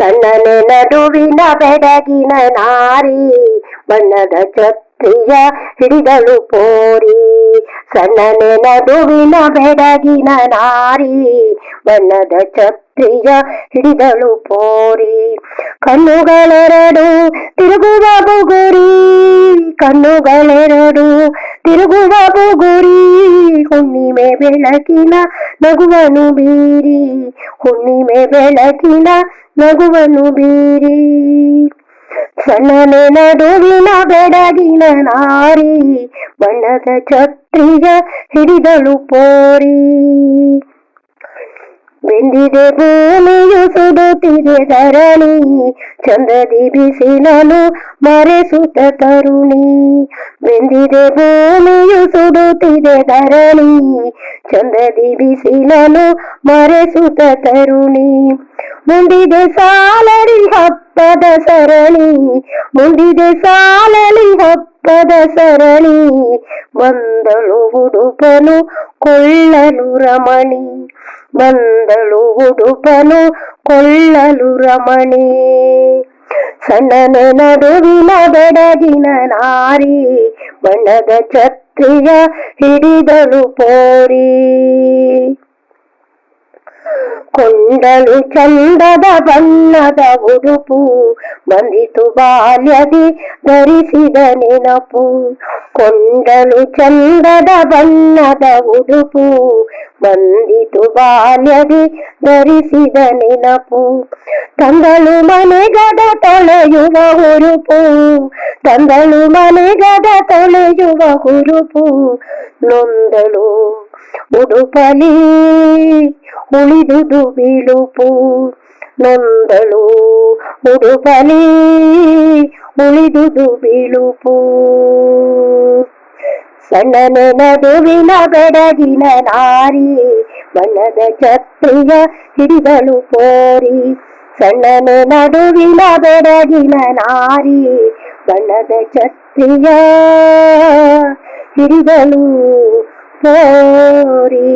ಸಣ್ಣನೆ ನಡುವಿನ ಬೆಡಗಿನ ನಾರಿ, ಬಣ್ಣದ ಛತ್ರಿಯ ಹಿಡಿದಳು ಪೋರಿ. ಸಣ್ಣನೆ ನಡುವಿನ ಬೆಡಗಿನ ನಾರಿ, ಬಣ್ಣದ ಛತ್ರಿಯ ಹಿಡಿದಳು ಪೋರಿ. ಕಣ್ಣುಗಳೆರಡು ತಿರುಗುವ ಬುಗುರಿ, ಕಣ್ಣುಗಳೆರಡು ತಿರುಗುವ ಬುಗುರಿ. ಹುಣ್ಣಿಮೆ ಬೆಳಕಿನ ನಗುವನು ಬೀರಿ, ಹುಣ್ಣಿಮೆ ಬೆಳಕಿನ ನಗುವನು ಬೀರಿ. ಸಣ್ಣನೆ ನಡುವಿನ ಬೆಡಗಿನ ನಾರಿ, ಬಣ್ಣದ ಛತ್ರಿಯ ಹಿಡಿದಳು ಪೋರಿ. ಬೆಂದಿದೆ ಭೂಮಿಯು ಸುಡುತ್ತಿದೆ ಧರಣಿ, ಚಂದದಿ ಬಿಸಿಲನು ಮರೆಸುತ್ತ ತರುಣಿ. ಬೆಂದಿದೆ ಭೂಮಿಯು ಸುಡುತ್ತಿದೆ ಧರಣಿ, ಚಂದದಿ ಬಿಸಿಲನು ಮರೆಸುತ್ತ ತರುಣಿ. ಮುಂದಿದೆ ಸಾಲಲಿ ಹಬ್ಬದ ಸರಣಿ ಮುಂದಿದೆ ಸಾಲಲಿ ಹಬ್ಬದ ಸರಣಿ ಬಂದಳು ಹುಡುಪನು ಕೊಳ್ಳಲು ರಮಣಿ, ಬಂದಳು ಹುಡುಪನು ಕೊಳ್ಳಲು ರಮಣಿ. ಸಣ್ಣನೆ ನಡುವಿನ ಬೆಡಗಿನ ನಾರಿ, ಬಣ್ಣದ ಛತ್ರಿಯ ಹಿಡಿದಳು ಪೋರಿ. ಕೊಂಡಲು ಚಂದದ ಬಣ್ಣದ ಉಡುಪು ಬಂದಿತು ಬಾಲ್ಯದಿ ಧರಿಸಿದ ನೆನಪು ಕೊಂಡಲು ಚಂದದ ಬಣ್ಣದ ಉಡುಪು ಬಂದಿತು ಬಾಲ್ಯದಿ ಧರಿಸಿದ ನೆನಪು ತಂದಳು ಮನೆಗದ ತೊಳೆಯುವ ಹುರುಪು ತಂದಳು ಮನೆಗದ ತೊಳೆಯುವ ಹುರುಪು ನೊಂದಳು ಉಡುಪಲಿ ಉಳಿದುದು ಬಿಳುಪು ನೊಂದಳು. ಉಡುಪಲಿ ಉಳಿದುದು ಬಿಳುಪು. ಸಣ್ಣನೆ ನಡುವಿನ ಬೆಡಗಿನ ನಾರಿ, ಬಣ್ಣದ ಛತ್ರಿಯ ಹಿಡಿದಳು ಪೋರಿ ಸಣ್ಣನೆ ನಡುವಿನ ಬೆಡಗಿನ ನಾರಿ, ಬಣ್ಣದ ಛತ್ರಿಯ ಹಿಡಿದಳು ಪೋರಿ